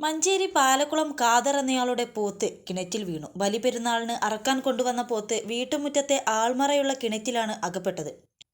മഞ്ചേരി പാലക്കുളം കാദർ എന്നയാളുടെ പോത്ത് കിണറ്റിൽ വീണു. ബലിപെരുന്നാളിന് അറക്കാൻ കൊണ്ടുവന്ന പോത്ത് വീട്ടുമുറ്റത്തെ ആൾമറയുള്ള കിണറ്റിലാണ് അകപ്പെട്ടത്.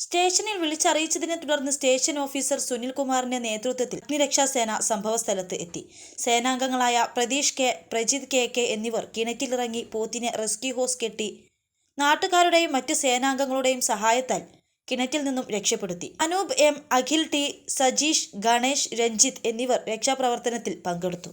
സ്റ്റേഷനിൽ വിളിച്ചറിയിച്ചതിനെ തുടർന്ന് സ്റ്റേഷൻ ഓഫീസർ സുനിൽകുമാറിന്റെ നേതൃത്വത്തിൽ അഗ്നിരക്ഷാസേന സംഭവസ്ഥലത്ത് എത്തി. സേനാംഗങ്ങളായ Pratheesh K Prajith K K എന്നിവർ കിണറ്റിലിറങ്ങി പോത്തിനെ റെസ്ക്യൂ ഹോസ് കെട്ടി. നാട്ടുകാരുടെയും മറ്റ് സേനാംഗങ്ങളുടെയും സഹായത്താൽ കിണറ്റിൽ നിന്നും രക്ഷപ്പെടുത്തി. അനൂപ് എം അഖിൽ ടി സജീഷ് ഗണേഷ് രഞ്ജിത്ത് എന്നിവർ രക്ഷാപ്രവർത്തനത്തിൽ പങ്കെടുത്തു.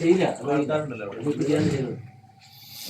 ചെയ്യില്ല.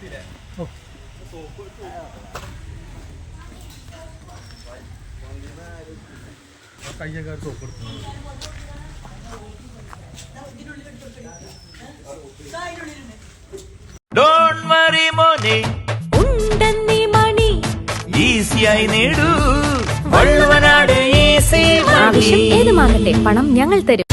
മതി കേട്ടോ ഡോണ്ട് വറി മോനെ ഉണ്ടെന്നി മണി. ഈസിയായി നേടൂ. വള്ളുവനാട് ഈസി ആവശ്യം ഏതുമാകട്ടെ പണം ഞങ്ങൾ തരും.